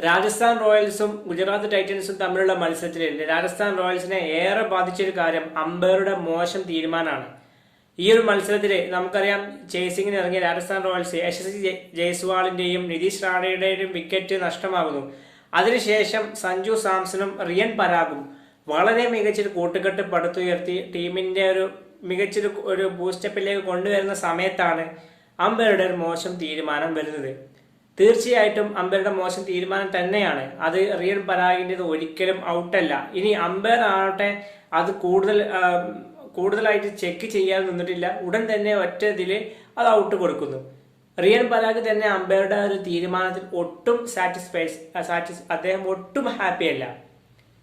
രാജസ്ഥാൻ റോയൽസും ഗുജറാത്ത് ടൈറ്റൻസും തമ്മിലുള്ള മത്സരത്തിൽ രാജസ്ഥാൻ റോയൽസിനെ ഏറെ ബാധിച്ചൊരു കാര്യം അമ്പയറുടെ മോശം തീരുമാനമാണ്. ഈ ഒരു മത്സരത്തിൽ നമുക്കറിയാം ചേസിങ്ങിന് ഇറങ്ങിയ രാജസ്ഥാൻ റോയൽസ് യശസ്വി ജയ്- ജയ്സ്വാളിന്റെയും നിതീഷ് റാണയുടെയും വിക്കറ്റ് നഷ്ടമാകുന്നു. അതിനുശേഷം സഞ്ജു സാംസണും റിയൻ പരാഗും വളരെ മികച്ചൊരു കൂട്ടുകെട്ട് പടുത്തുയർത്തി ടീമിന്റെ ഒരു മികച്ചൊരു ഒരു ബൂസ്റ്റപ്പിലേക്ക് കൊണ്ടുവരുന്ന സമയത്താണ് അമ്പയറുടെ ഒരു മോശം തീരുമാനം വരുന്നത്. തീർച്ചയായിട്ടും അമ്പയറുടെ മോശം തീരുമാനം തന്നെയാണ്. അത് റിയൽ പരാഗിന്റെത് ഒരിക്കലും ഔട്ടല്ല. ഇനി അമ്പയർ ആവട്ടെ അത് കൂടുതൽ കൂടുതലായിട്ട് ചെക്ക് ചെയ്യാൻ നിന്നിട്ടില്ല. ഉടൻ തന്നെ ഒറ്റ ഇതിൽ അത് ഔട്ട് കൊടുക്കുന്നു. റിയൻ പരാഗ് തന്നെ അമ്പയറുടെ ഒരു തീരുമാനത്തിൽ ഒട്ടും സാറ്റിസ്ഫൈസ് സാറ്റിസ് അദ്ദേഹം ഒട്ടും ഹാപ്പി അല്ല.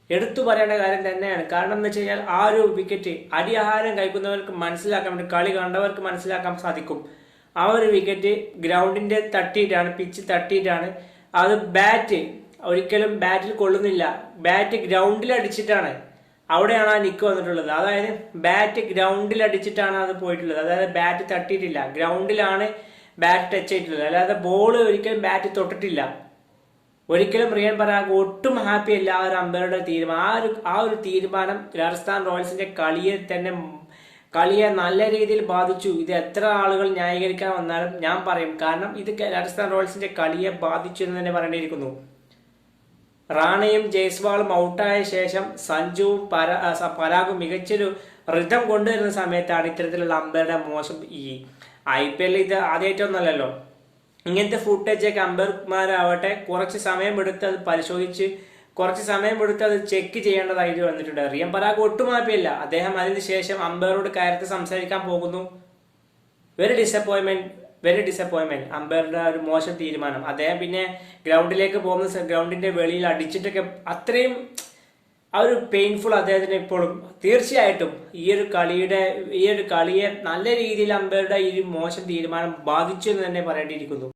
എടുത്തു പറയേണ്ട കാര്യം തന്നെയാണ്. കാരണം എന്ന് വെച്ച് കഴിഞ്ഞാൽ ആ ഒരു വിക്കറ്റ് അടിയാഹാരം കഴിക്കുന്നവർക്ക് മനസ്സിലാക്കാൻ പറ്റും കളി കണ്ടവർക്ക് മനസ്സിലാക്കാൻ സാധിക്കും. ആ ഒരു വിക്കറ്റ് ഗ്രൗണ്ടിന്റെ തട്ടിയിട്ടാണ് പിച്ച് തട്ടിയിട്ടാണ്. അത് ബാറ്റ് ഒരിക്കലും ബാറ്റിൽ കൊള്ളുന്നില്ല. ബാറ്റ് ഗ്രൗണ്ടിൽ അടിച്ചിട്ടാണ് അവിടെയാണ് ആ നിക്ക് വന്നിട്ടുള്ളത്. അതായത് ബാറ്റ് ഗ്രൗണ്ടിൽ അടിച്ചിട്ടാണ് അത് പോയിട്ടുള്ളത്. അതായത് ബാറ്റ് തട്ടിയിട്ടില്ല. ഗ്രൗണ്ടിലാണ് ബാറ്റ് ടച്ച് ചെയ്തിട്ടുള്ളത് അല്ലാതെ ബോൾ ഒരിക്കലും ബാറ്റ് തൊട്ടിട്ടില്ല. ഒരിക്കലും റിയൻ പരാഗ് ഒട്ടും ഹാപ്പി അല്ല ആ ഒരു അമ്പയറുടെ തീരുമാനം. ആ ഒരു ആ ഒരു തീരുമാനം രാജസ്ഥാൻ റോയൽസിന്റെ കളിയെ തന്നെ കളിയെ നല്ല രീതിയിൽ ബാധിച്ചു. ഇത് എത്ര ആളുകൾ ന്യായീകരിക്കാൻ വന്നാലും ഞാൻ പറയും. കാരണം ഇത് രാജസ്ഥാൻ റോയൽസിന്റെ കളിയെ ബാധിച്ചു എന്ന് തന്നെ പറയേണ്ടിയിരിക്കുന്നു. റാണയും ജയ്സ്വാളും ഔട്ടായ ശേഷം സഞ്ജുവും പര പരാഗും മികച്ചൊരു റിതം കൊണ്ടുവരുന്ന സമയത്താണ് ഇത്തരത്തിലുള്ള അമ്പയറുടെ മോശം ഈ ഐ പി എല്ലിൽ ഇത് ആദ്യമായിട്ടൊന്നല്ലല്ലോ ഇങ്ങനത്തെ ഫുട്ടേജ് ഒക്കെ അമ്പയർമാരാവട്ടെ കുറച്ച് സമയം എടുത്ത് അത് പരിശോധിച്ച് കുറച്ച് സമയം കൊടുത്ത് അത് ചെക്ക് ചെയ്യേണ്ടതായിട്ട് വന്നിട്ടുണ്ട്. റിയം പരാഗ് ഒട്ടും ഹാപ്പിയല്ല അദ്ദേഹം അതിന് ശേഷം അമ്പയറോട് കാര്യത്തിൽ സംസാരിക്കാൻ പോകുന്നു. വെരി ഡിസപ്പോയിൻമെന്റ് വെരി ഡിസപ്പോയിൻമെന്റ് അമ്പയറുടെ ഒരു മോശം തീരുമാനം. അദ്ദേഹം പിന്നെ ഗ്രൗണ്ടിലേക്ക് പോകുന്ന ഗ്രൗണ്ടിന്റെ വെളിയിൽ അടിച്ചിട്ടൊക്കെ അത്രയും ആ ഒരു പെയിൻഫുൾ അദ്ദേഹത്തിന് ഇപ്പോഴും. തീർച്ചയായിട്ടും ഈ ഒരു കളിയുടെ ഈ ഒരു കളിയെ നല്ല രീതിയിൽ അമ്പയറുടെ ഈ മോശം തീരുമാനം ബാധിച്ചു എന്ന് തന്നെ പറയേണ്ടിയിരിക്കുന്നു.